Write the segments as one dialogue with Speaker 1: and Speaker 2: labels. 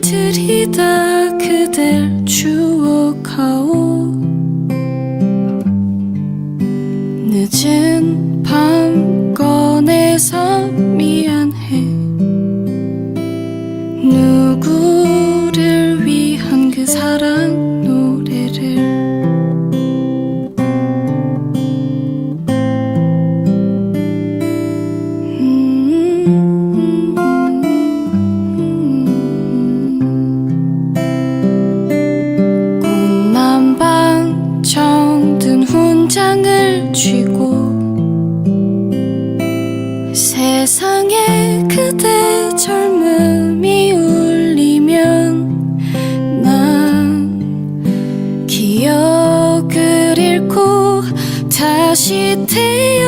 Speaker 1: 들이다 그댈 추억하오. 늦은 밤 꺼내서 미안 쥐고 세상에 그대 젊음이 울리면 난 기억을 잃고 다시 태어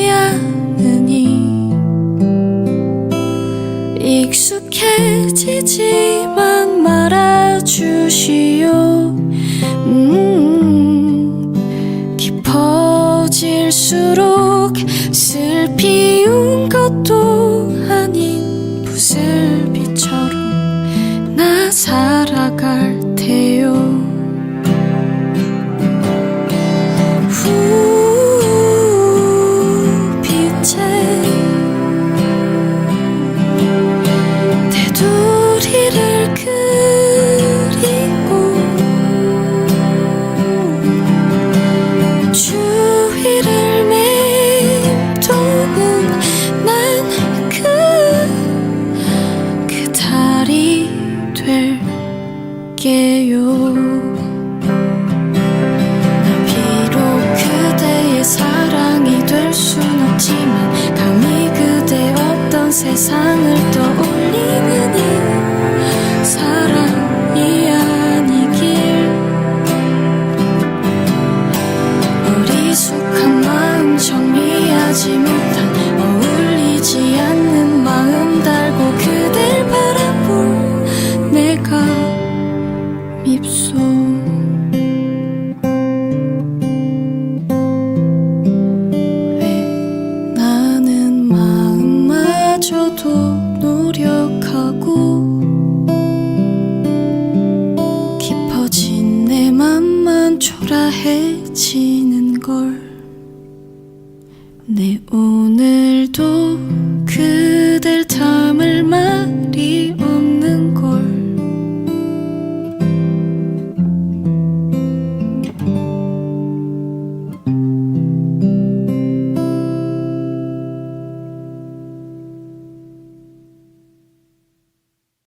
Speaker 1: 익숙해지지만 말아주시오. 음, 깊어질수록 슬피 될게요. 난 비록 그대의 사랑이 될 순 없지만 감히 그대 없던 세상을 떠올리는 이 사랑이 아니길 어리숙한 마음 정리하지 못한 어울리지 않는 해지는 걸. 내 오늘도 그댈 담을 말이